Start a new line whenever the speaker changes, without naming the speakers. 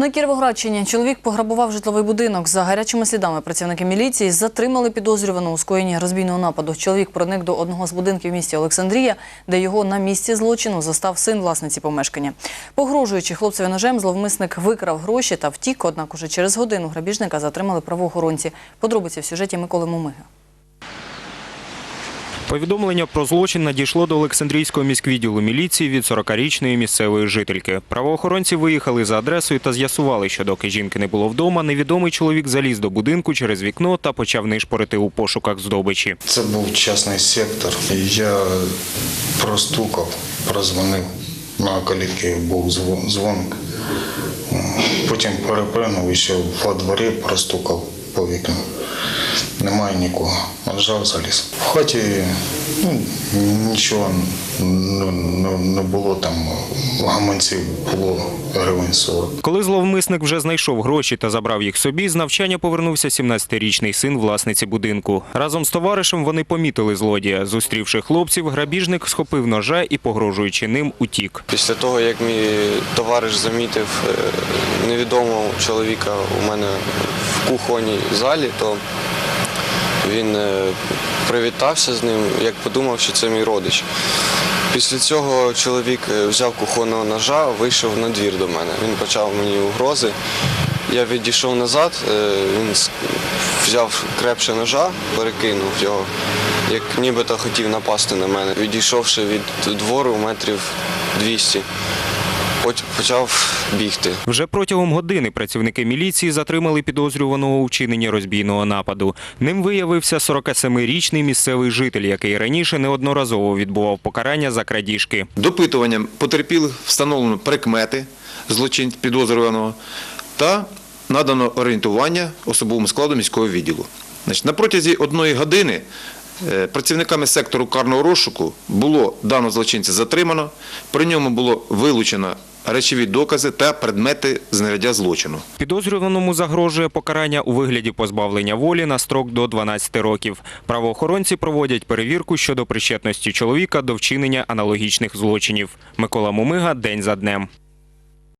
На Кіровоградщині чоловік пограбував житловий будинок. За гарячими слідами працівники міліції затримали підозрюваного у скоєнні розбійного нападу. Чоловік проник до одного з будинків в місті Олександрія, де його на місці злочину застав син власниці помешкання. Погрожуючи хлопцеві ножем, зловмисник викрав гроші та втік, однак уже через годину грабіжника затримали правоохоронці. Подробиці в сюжеті Миколи Мумиги.
Повідомлення про злочин надійшло до Олександрійського міськвідділу міліції від 40-річної місцевої жительки. Правоохоронці виїхали за адресою та з'ясували, що доки жінки не було вдома, невідомий чоловік заліз до будинку через вікно та почав нишпорити у пошуках здобичі.
Це був частний сектор. Я простукав, прозвонив на колектив, був зво- дзвоник. Потім перепринув і ще во дворі простукав по вікну. Немає нікого. Нажав заліз. В хаті ну, нічого не, не, не було там. Гаманців було гривень 40.
Коли зловмисник вже знайшов гроші та забрав їх собі, з навчання повернувся 17-річний син власниці будинку. Разом з товаришем вони помітили злодія. Зустрівши хлопців, грабіжник схопив ножа і, погрожуючи ним, утік.
Після того, як мій товариш замітив е, невідомого чоловіка у мене в кухонній залі, то він е, привітався з ним, як подумав, що це мій родич. Після цього чоловік е, взяв кухонного ножа, вийшов на двір до мене. Він почав мені угрози. Я відійшов назад, е, він взяв крепше ножа, перекинув його, як нібито хотів напасти на мене. Відійшовши від двору метрів 200, поч- почав бігти.
Вже протягом години працівники міліції затримали підозрюваного у вчиненні розбійного нападу. Ним виявився 47-річний місцевий житель, який раніше неодноразово відбував покарання за крадіжки.
Допитуванням потерпілих встановлено прикмети злочин підозрюваного та надано орієнтування особовому складу міського відділу. На протязі одної години е, працівниками сектору карного розшуку було дано злочинця затримано, при ньому було вилучено речові докази та предмети знаряддя злочину.
Підозрюваному загрожує покарання у вигляді позбавлення волі на строк до 12 років. Правоохоронці проводять перевірку щодо причетності чоловіка до вчинення аналогічних злочинів. Микола Мумига день за днем.